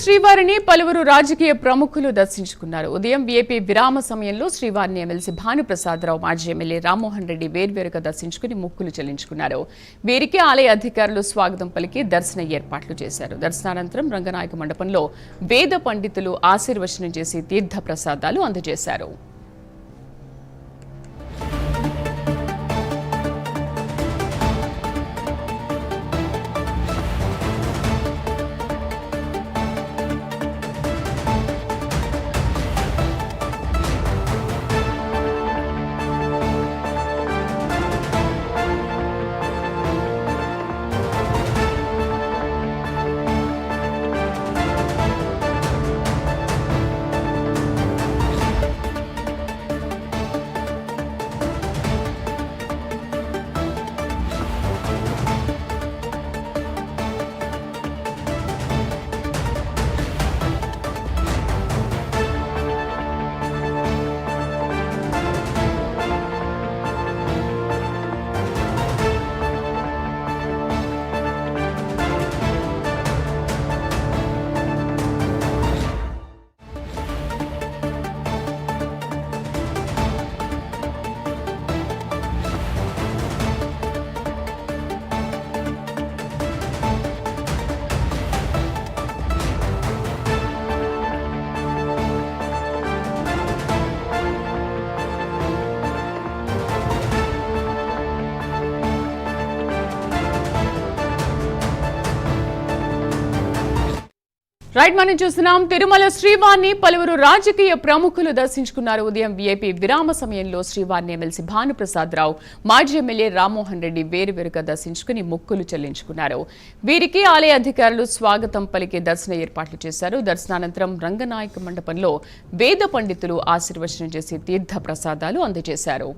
శ్రీవారిని పలువురు రాజకీయ ప్రముఖులు దర్శించుకున్నారు. ఉదయం వీఐపీ విరామ సమయంలో శ్రీవారిని ఎమ్మెల్సీ భానుప్రసాదరావు మాజీ ఎమ్మెల్యే రామ్మోహన్ రెడ్డి వేర్వేరుగా దర్శించుకుని మొక్కులు చెల్లించుకున్నారు. వీరికి ఆలయ అధికారులు స్వాగతం పలికి దర్శన ఏర్పాట్లు చేశారు. దర్శనానంతరం రంగనాయక మండపంలో వేద పండితులు ఆశీర్వచనం చేసి తీర్థ ప్రసాదాలు అందజేశారు. రైట్ మనం చూస్తున్నాం. తిరుమల శ్రీవారిని పలువురు రాజకీయ ప్రముఖులు దర్శించుకున్నారు. ఉదయం వీఐపీ విరామ సమయంలో శ్రీవారిని ఎమ్మెల్సీ భానుప్రసాద్ రావు మాజీ ఎమ్మెల్యే రామ్మోహన్ రెడ్డి వేరువేరుగా దర్శించుకుని మొక్కులు చెల్లించుకున్నారు. వీరికి ఆలయ అధికారులు స్వాగతం పలికే దర్శన ఏర్పాట్లు చేశారు. దర్శనానంతరం రంగనాయక మండపంలో వేద పండితులు ఆశీర్వచనం చేసి తీర్థ ప్రసాదాలు అందజేశారు.